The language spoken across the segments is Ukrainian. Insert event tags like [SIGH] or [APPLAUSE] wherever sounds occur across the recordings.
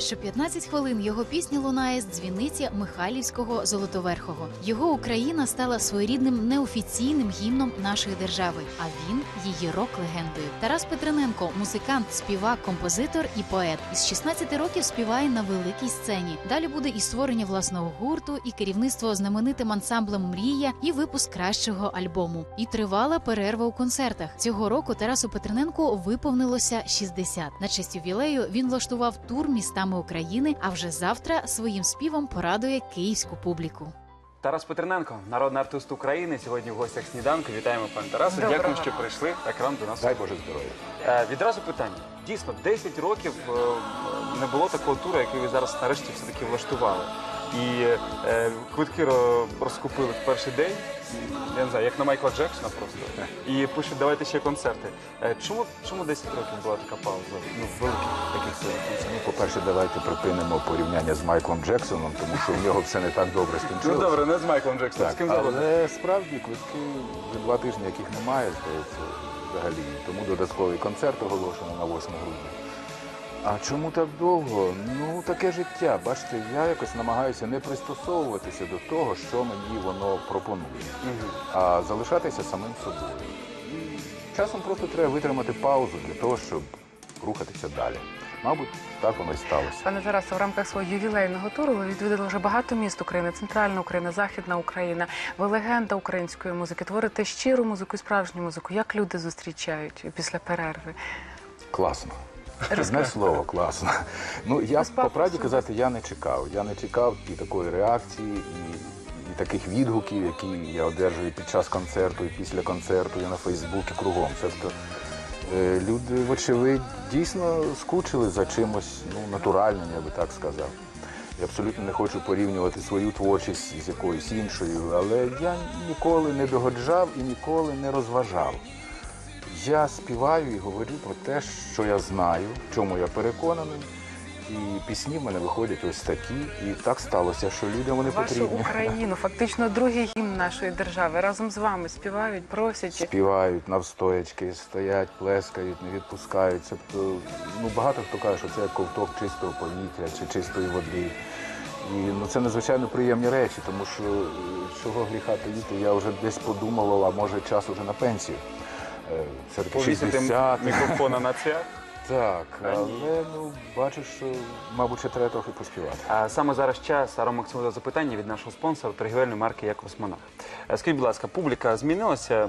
що 15 хвилин його пісні лунає з дзвіниці Михайлівського Золотоверхого. Його Україна стала своєрідним неофіційним гімном нашої держави, а він її рок-легендою. Тарас Петрененко, музикант, співак, композитор і поет. Із 16 років співає на великій сцені. Далі буде і створення власного гурту, і керівництво знаменитим ансамблем Мрія, і випуск кращого альбому. І тривала перерва у концертах. Цього року Тарасу Петрененку виповнилося 60. На честь ювілею він влаштував тур містами України. А вже завтра своїм співом порадує київську публіку. Тарас Петрененко, народний артист України. Сьогодні в гостях сніданку. Вітаємо пане Тарасу. Доброго Дякую, що прийшли Екран до нас. Дай Боже здоров'я. Е, відразу питання. Дійсно, 10 років е, не було такого туру, який ви зараз нарешті все таки влаштували. І е, квитки ро- розкупили в перший день. Я не знаю, як на Майкла Джексона просто. І пишуть, давайте ще концерти. Е, чому, чому 10 років була така пауза? Ну, великих таких концертів. Ну, по-перше, давайте припинимо порівняння з Майклом Джексоном, тому що в нього все не так добре Ну скінчилося. добре, не з Майклом Джексоном, з Так, ким завгодно. але справді квитки вже два тижні, яких немає, здається, взагалі. Тому додатковий концерт оголошено на 8 грудня. А чому так довго? Ну, таке життя. Бачите, я якось намагаюся не пристосовуватися до того, що мені воно пропонує, Мгм. а залишатися самим собою. І часом просто треба витримати паузу для того, щоб рухатися далі. Мабуть, так воно і сталося. Пане Тарасе, в рамках свого ювілейного туру ви відвідали вже багато міст України, центральна Україна, Західна Україна. Ви легенда української музики. Творите щиру музику і справжню музику. Як люди зустрічають після перерви? Класно. Одне слово, класно. Ну я по правді казати, я не чекав. Я не чекав і такої реакції, і, і таких відгуків, які я одержую під час концерту, і після концерту, і на Фейсбуці кругом. Тобто е, люди, вочевидь, дійсно скучили за чимось ну, натуральним, я би так сказав. Я абсолютно не хочу порівнювати свою творчість з якоюсь іншою, але я ніколи не догоджав і ніколи не розважав. Я співаю і говорю про те, що я знаю, в чому я переконаний. І пісні в мене виходять ось такі. І так сталося, що людям вони Вашу потрібні. Україну, фактично другий гімн нашої держави. Разом з вами співають, просять. Співають навстоячки, стоять, плескають, не відпускають. Тобто, ну багато хто каже, що це як ковток чистого повітря чи чистої води. І ну, це надзвичайно приємні речі, тому що е, чого гріха таїти, я вже десь подумав, а може час уже на пенсію. Е, Все-таки Повісити 60. мікрофона на цвях. [LAUGHS] Так, ні. але ну бачиш, що мабуть ще треба трохи поспівати. А саме зараз час Аро Максимова запитання від нашого спонсора торгівельної марки як Космонавт. Е, Скажіть, будь ласка, публіка змінилася? Е,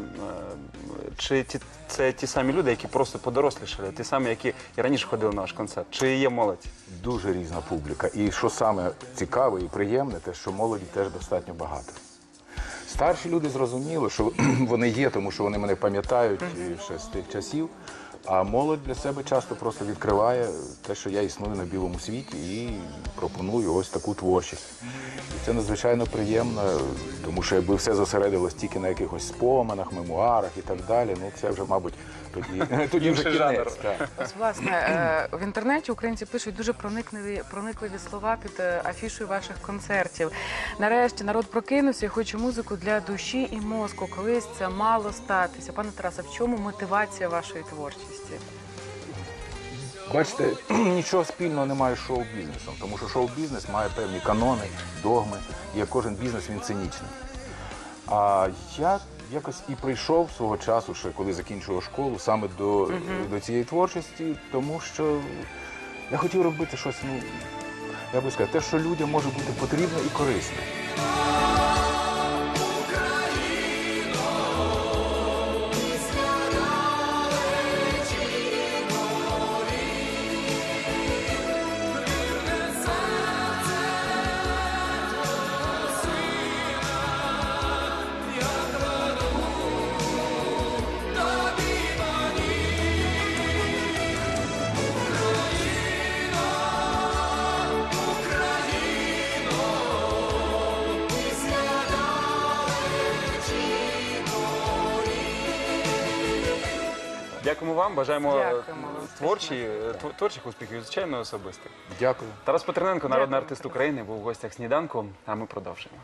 Чи ті, це ті самі люди, які просто подорослішали, ті самі, які і раніше ходили на ваш концерт? Чи є молодь? Дуже різна публіка. І що саме цікаве і приємне, те, що молоді теж достатньо багато. Старші люди зрозуміли, що [CLEARS THROAT] вони є, тому що вони мене пам'ятають ще з тих часів. А молодь для себе часто просто відкриває те, що я існую на білому світі, і пропоную ось таку творчість. І це надзвичайно приємно, тому що якби все зосередилось тільки на якихось споминах, мемуарах і так далі, ну це вже, мабуть, [LAUGHS] тоді, тоді вже кінець. Ось, власне, е, в інтернеті українці пишуть дуже проникливі, проникливі слова під е, афішою ваших концертів. Нарешті народ прокинувся і хоче музику для душі і мозку. Колись це мало статися. Пане Тарасе, в чому мотивація вашої творчості? Бачите, [CLEARS THROAT] нічого спільного немає з шоу-бізнесом, тому що шоу-бізнес має певні канони, догми, і як кожен бізнес він цинічний. А я якось і прийшов свого часу, ще коли закінчував школу, саме до, до цієї творчості, тому що я хотів робити щось, ну, я би сказав, те, що людям може бути потрібно і корисно. Дякуємо вам, бажаємо Дякуємо. творчі, тв- творчих успіхів, і, звичайно, особистих. Дякую. Тарас Петрененко, народний Дякую. артист України, був у гостях сніданку, а ми продовжуємо.